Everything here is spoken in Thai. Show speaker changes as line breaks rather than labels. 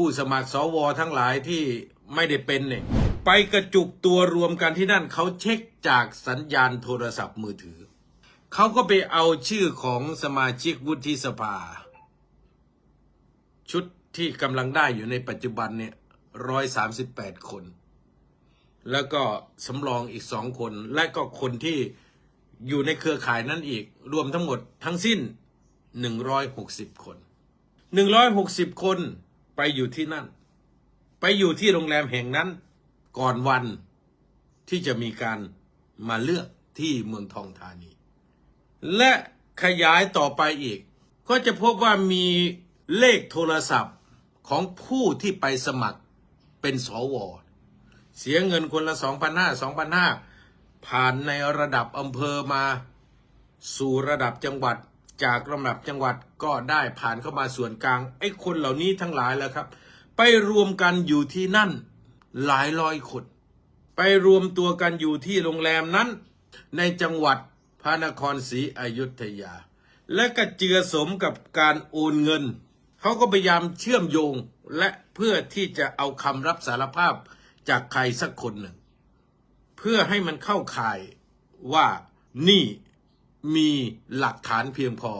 ผู้สมัครสวทั้งหลายที่ไม่ได้เป็นเนี่ยไปกระจุกตัวรวมกันที่นั่นเขาเช็คจากสัญญาณโทรศัพท์มือถือ เขาก็ไปเอาชื่อของสมาชิกวุฒิสภา ชุดที่กำลังได้อยู่ในปัจจุบันเนี่ยร้อยสามสิบแปดคน แล้วก็สำรองอีกสองคน และก็คนที่อยู่ในเครือข่ายนั้นอีก รวมทั้งหมดทั้งสิ้นหนึ่งร้อยหกสิบคนหนึ่งร้อยหกสิบคน ไปอยู่ที่นั่น ไปอยู่ที่โรงแรมแห่งนั้น ก่อนวันที่จะมีการมาเลือกที่เมืองทองธานี และขยายต่อไปอีก ก็จะพบว่ามีเลขโทรศัพท์ของผู้ที่ไปสมัครเป็นสวเสียเงินคนละ 2,500 2,500 ผ่านในระดับอำเภอมาสู่ระดับจังหวัด จากระดับจังหวัดก็ได้ผ่านเข้ามาส่วนกลางไอ้คนเหล่านี้ทั้งหลายแล้วครับ ไปรวมกันอยู่ที่นั่นหลายร้อยคน ไปรวมตัวกันอยู่ที่โรงแรมนั้น ในจังหวัดพระนครศรีอยุธยา และก็เจือสมกับการโอนเงิน เขาก็พยายามเชื่อมโยงและเพื่อที่จะเอาคำรับสารภาพจากใครสักคนหนึ่ง เพื่อให้มันเข้าข่ายว่านี่ มีหลักฐานเพียงพอ